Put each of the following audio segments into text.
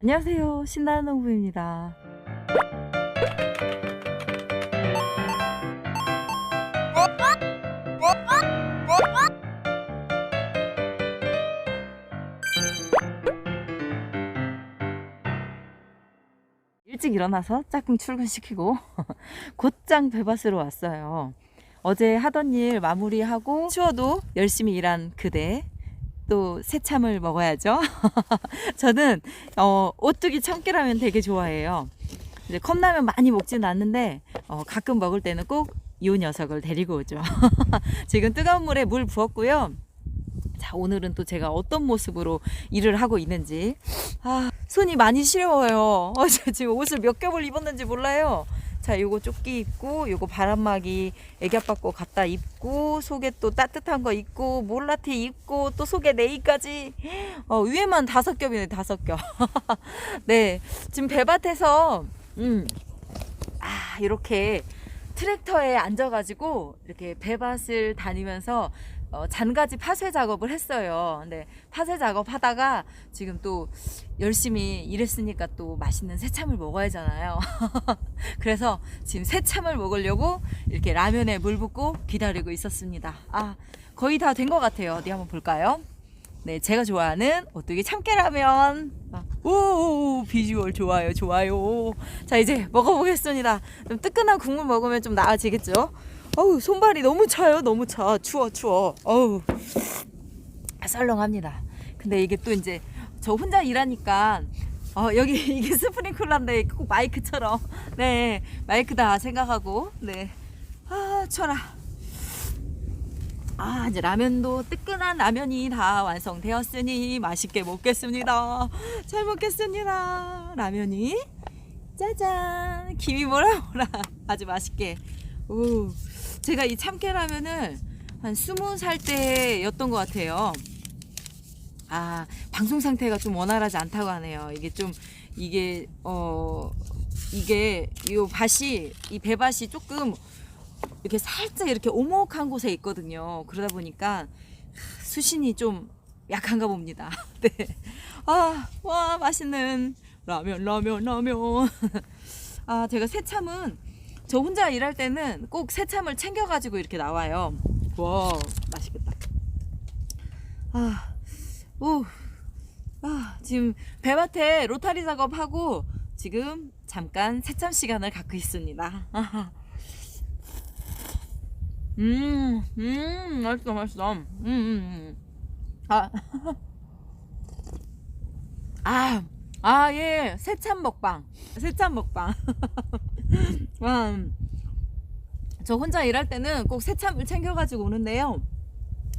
안녕하세요. 신나는 농부입니다. 일찍 일어나서 짝꿍 출근시키고 곧장 배밭으로 왔어요. 어제 하던 일 마무리하고 추워도 열심히 일한 그대 또 새참을 먹어야죠. 저는 어, 오뚜기 참깨라면 되게 좋아해요. 이제 컵라면 많이 먹지는 않는데 어, 가끔 먹을 때는 꼭 이 녀석을 데리고 오죠. 지금 뜨거운 물에 물 부었고요. 자 오늘은 또 제가 어떤 모습으로 일을 하고 있는지 아 손이 많이 시려워요. 어, 지금 옷을 몇 겹을 입었는지 몰라요. 자, 요거 조끼 입고, 요거 바람막이 애기압 받고 갖다 입고, 속에 또 따뜻한 거 입고, 몰라티 입고, 또 속에 네이까지. 어, 위에만 다섯 겹이네, 다섯 겹. 네. 지금 배밭에서, 음, 아, 이렇게 트랙터에 앉아가지고, 이렇게 배밭을 다니면서, 어, 잔가지 파쇄 작업을 했어요. 근데 파쇄 작업 하다가 지금 또 열심히 일했으니까 또 맛있는 새참을 먹어야잖아요. 그래서 지금 새참을 먹으려고 이렇게 라면에 물 붓고 기다리고 있었습니다. 아, 거의 다 된 것 같아요. 어디 한번 볼까요? 네, 제가 좋아하는 오뚜기 참깨라면. 아, 오, 비주얼 좋아요, 좋아요. 자, 이제 먹어보겠습니다. 좀 뜨끈한 국물 먹으면 좀 나아지겠죠? 어우, 손발이 너무 차요, 너무 차. 추워, 추워. 어우, 썰렁합니다. 근데 이게 또 이제 저 혼자 일하니까 어, 여기 이게 스프링클러인데 꼭 마이크처럼 네 마이크다 생각하고 네 아, 쳐라. 아, 이제 라면도 뜨끈한 라면이 다 완성되었으니 맛있게 먹겠습니다. 잘 먹겠습니다. 라면이 짜잔. 김이 뭐라 뭐라 아주 맛있게. 오. 제가 이 참깨 라면을 한 스무 살 때였던 것 같아요. 아, 방송 상태가 좀 원활하지 않다고 하네요. 이게 좀, 이게, 어, 이게, 요 밭이, 이 배밭이 조금, 이렇게 살짝 이렇게 오목한 곳에 있거든요. 그러다 보니까 수신이 좀 약한가 봅니다. 네. 아, 와, 맛있는 라면, 라면, 라면. 아, 제가 새참은 저 혼자 일할 때는 꼭 새참을 챙겨가지고 이렇게 나와요. 와, 맛있겠다. 아, 오, 아, 지금 배밭에 로타리 작업하고 지금 잠깐 새참 시간을 갖고 있습니다. 음, 음, 맛있어, 맛있어. 음, 음, 음. 아, 아, 아, 예, 새참 먹방. 새참 먹방. 저 혼자 일할 때는 꼭 새참을 챙겨가지고 오는데요.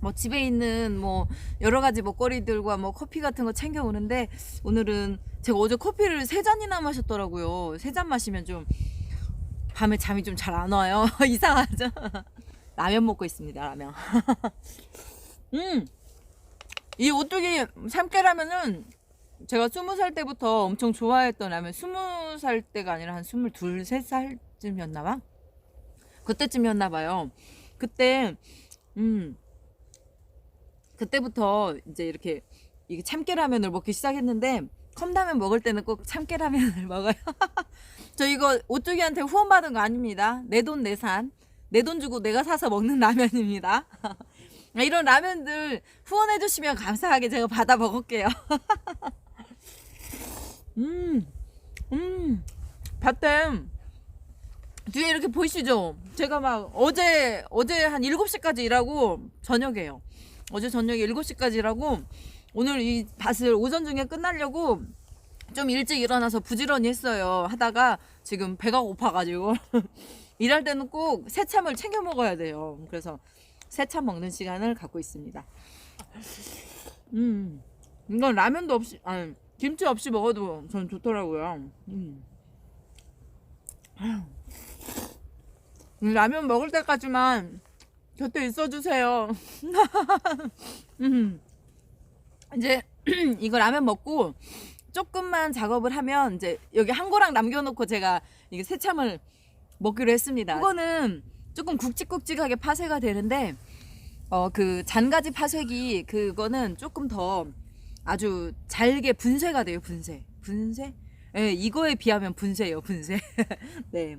뭐 집에 있는 뭐 여러 가지 먹거리들과 뭐 커피 같은 거 챙겨 오는데 오늘은 제가 어제 커피를 세 잔이나 마셨더라고요. 세 잔 마시면 좀 밤에 잠이 좀 잘 안 와요. 이상하죠? 라면 먹고 있습니다. 라면. 음, 이 오뚜기 참깨라면은 제가 스무 살 때부터 엄청 좋아했던 라면. 스무 살 때가 아니라 한 스물둘, 세 살쯤이었나 봐. 그때쯤이었나 봐요. 그때 음. 그때부터 이제 이렇게 이게 참깨라면을 먹기 시작했는데 컵라면 먹을 때는 꼭 참깨라면을 먹어요. 저 이거 오뚜기한테 후원받은 거 아닙니다. 내 돈 내산. 내 돈 주고 내가 사서 먹는 라면입니다. 이런 라면들 후원해 주시면 감사하게 제가 받아 먹을게요. 음. 음. 밭에 뒤에 이렇게 보이시죠? 제가 막 어제 어제 한 7시까지 일하고 저녁에요. 어제 저녁에 7시까지 일하고 오늘 이 밭을 오전 중에 끝나려고 좀 일찍 일어나서 부지런히 했어요. 하다가 지금 배가 고파가지고 일할 때는 꼭 새참을 챙겨 먹어야 돼요. 그래서 새참 먹는 시간을 갖고 있습니다. 음, 이건 라면도 없이, 아니, 김치 없이 먹어도 전 좋더라고요. 음. 음, 라면 먹을 때까지만 곁에 있어주세요. 음. 이제 이거 라면 먹고 조금만 작업을 하면 이제 여기 한 고랑 남겨놓고 제가 이게 새참을 먹기로 했습니다. 이거는 조금 굵직굵직하게 파쇄가 되는데 어 그 잔가지 파쇄기 그거는 조금 더 아주 잘게 분쇄가 돼요 분쇄. 분쇄? 예, 이거에 비하면 분쇄예요, 분쇄. 네.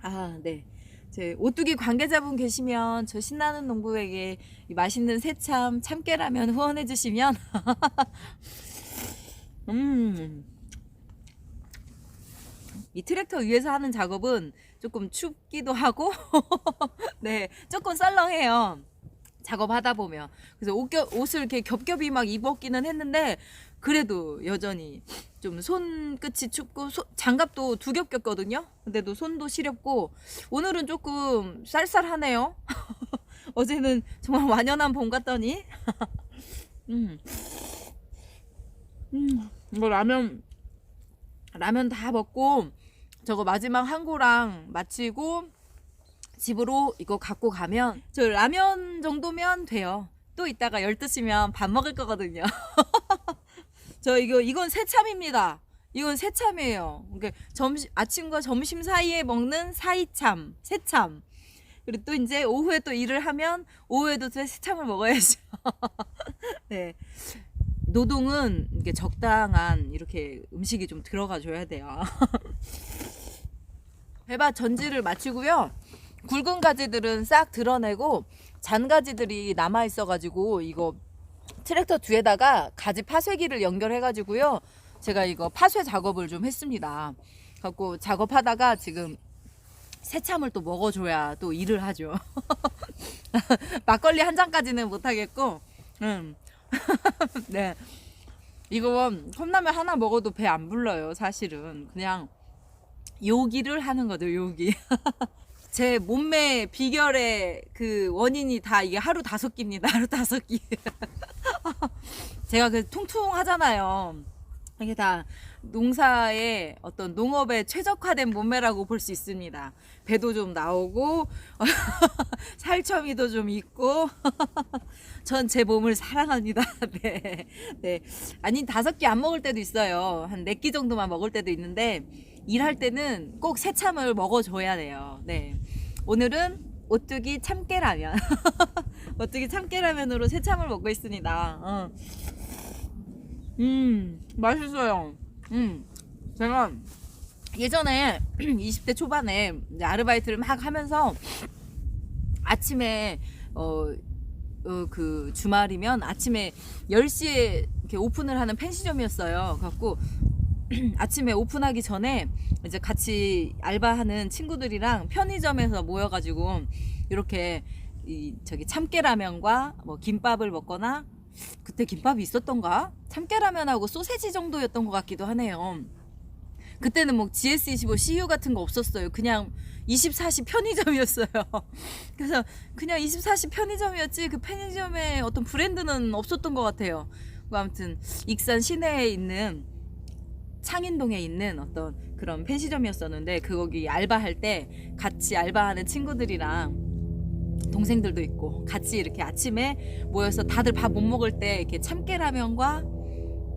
아, 네. 제 오뚜기 관계자분 계시면 저 신나는 농부에게 이 맛있는 새참 참깨라면 후원해 주시면 음. 이 트랙터 위에서 하는 작업은 조금 춥기도 하고 네, 조금 썰렁해요. 작업하다 보면. 그래서 옷, 겹- 옷을 이렇게 겹겹이 막 입었기는 했는데 그래도 여전히 좀 손끝이 춥고 소- 장갑도 두 겹 꼈거든요. 근데도 손도 시렵고 오늘은 조금 쌀쌀하네요. 어제는 정말 완연한 봄 같더니. 음. 음. 이거 라면 라면 다 먹고 저거 마지막 한 고랑 마치고 집으로 이거 갖고 가면 저 라면 정도면 돼요. 또 이따가 열 드시면 밥 먹을 거거든요. 저 이거 이건 새참입니다. 이건 새참이에요. 그러니까 점심 아침과 점심 사이에 먹는 사이참, 새참. 그리고 또 이제 오후에 또 일을 하면 오후에도 또 새참을 먹어야죠. 네. 노동은 이게 적당한 이렇게 음식이 좀 들어가 줘야 돼요. 배밭 전지를 마치고요. 굵은 가지들은 싹 드러내고 잔 가지들이 남아 있어가지고 이거 트랙터 뒤에다가 가지 파쇄기를 연결해가지고요. 제가 이거 파쇄 작업을 좀 했습니다. 갖고 작업하다가 지금 새참을 또 먹어줘야 또 일을 하죠. 막걸리 한 잔까지는 못하겠고, 음. 네. 이거 컵라면 하나 먹어도 배 안 불러요, 사실은. 그냥 요기를 하는 거죠, 요기. 제 몸매 비결의 그 원인이 다 이게 하루 다섯 끼입니다. 하루 다섯 끼. 제가 그 통통하잖아요. 이게 다 농사의 어떤 농업에 최적화된 몸매라고 볼 수 있습니다. 배도 좀 나오고 살처미도 좀 있고 전 제 몸을 사랑합니다. 네. 네. 아니 다섯 끼 안 먹을 때도 있어요. 한 네 끼 정도만 먹을 때도 있는데 일할 때는 꼭 새참을 먹어줘야 돼요. 네. 오늘은 오뚜기 참깨라면. 오뚜기 참깨라면으로 새참을 먹고 있습니다. 어. 음, 맛있어요. 음, 제가 예전에 20대 초반에 아르바이트를 막 하면서 아침에 어, 어, 그 주말이면 아침에 10시에 이렇게 오픈을 하는 펜시점이었어요. 갖고 아침에 오픈하기 전에 이제 같이 알바하는 친구들이랑 편의점에서 모여가지고 이렇게 이 저기 참깨라면과 뭐 김밥을 먹거나 그때 김밥이 있었던가 참깨라면하고 소세지 정도였던 것 같기도 하네요. 그때는 뭐 GS25 CU 같은 거 없었어요. 그냥 24시 편의점이었어요. 그래서 그냥 24시 편의점이었지 그 편의점에 어떤 브랜드는 없었던 것 같아요. 뭐 아무튼 익산 시내에 있는 창인동에 있는 어떤 그런 편의점이었었는데 그 거기 알바할 때 같이 알바하는 친구들이랑 동생들도 있고 같이 이렇게 아침에 모여서 다들 밥 못 먹을 때 이렇게 참깨라면과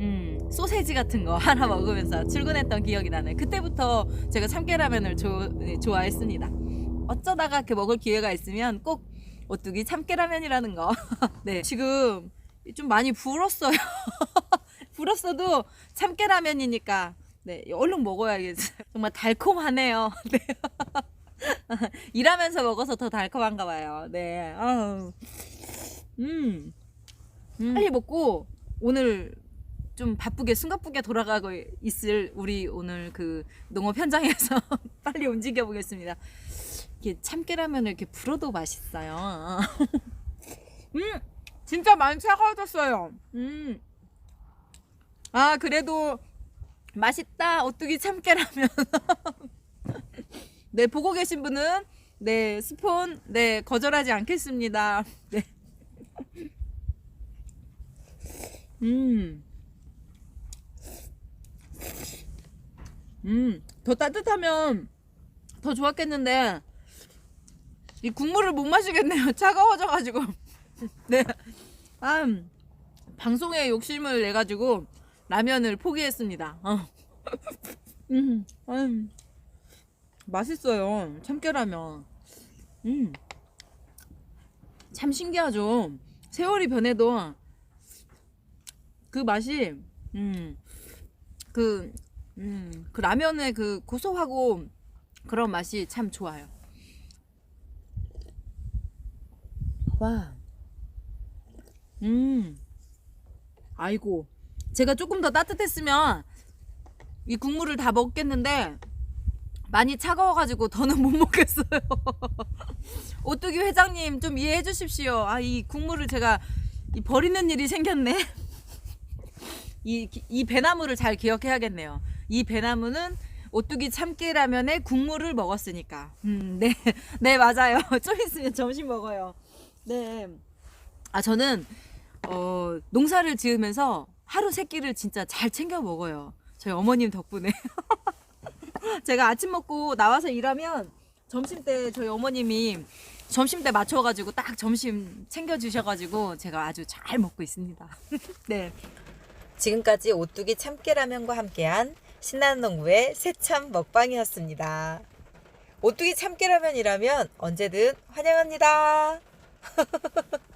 음, 소세지 같은 거 하나 먹으면서 출근했던 기억이 나네. 그때부터 제가 참깨라면을 조, 네, 좋아했습니다. 어쩌다가 이렇게 먹을 기회가 있으면 꼭 오뚜기 참깨라면이라는 거. 네, 지금 좀 많이 불었어요. 불었어도 참깨라면이니까 네, 얼른 먹어야겠어요. 정말 달콤하네요. 네. 일하면서 먹어서 더 달콤한가 봐요. 네. 아우. 음. 빨리 먹고 오늘 좀 바쁘게 숨가쁘게 돌아가고 있을 우리 오늘 그 농업 현장에서 빨리 움직여 보겠습니다. 이게 참깨라면을 이렇게 불어도 맛있어요. 음, 진짜 많이 차가워졌어요. 음. 아 그래도 맛있다 오뚜기 참깨라면. 네 보고 계신 분은 네 스폰 네 거절하지 않겠습니다. 네. 음. 음, 더 따뜻하면 더 좋았겠는데, 이 국물을 못 마시겠네요. 차가워져가지고. 네. 아, 음, 방송에 욕심을 내가지고 라면을 포기했습니다. 어. 음, 음. 맛있어요. 참깨라면. 음. 참 신기하죠. 세월이 변해도 그 맛이, 음, 그, 음, 그 라면의 그 고소하고 그런 맛이 참 좋아요. 와. 음. 아이고. 제가 조금 더 따뜻했으면 이 국물을 다 먹겠는데 많이 차가워가지고 더는 못 먹겠어요. 오뚜기 회장님 좀 이해해 주십시오. 아, 이 국물을 제가 이 버리는 일이 생겼네. 이, 이 배나무를 잘 기억해야겠네요. 이 배나무는 오뚜기 참깨라면에 국물을 먹었으니까. 음, 네. 네, 맞아요. 좀 있으면 점심 먹어요. 네. 아, 저는, 어, 농사를 지으면서 하루 세 끼를 진짜 잘 챙겨 먹어요. 저희 어머님 덕분에. 제가 아침 먹고 나와서 일하면 점심 때 저희 어머님이 점심 때 맞춰가지고 딱 점심 챙겨주셔가지고 제가 아주 잘 먹고 있습니다. 네. 지금까지 오뚜기 참깨라면과 함께한 신나는 농부의 새참 먹방이었습니다. 오뚜기 참깨라면이라면 언제든 환영합니다.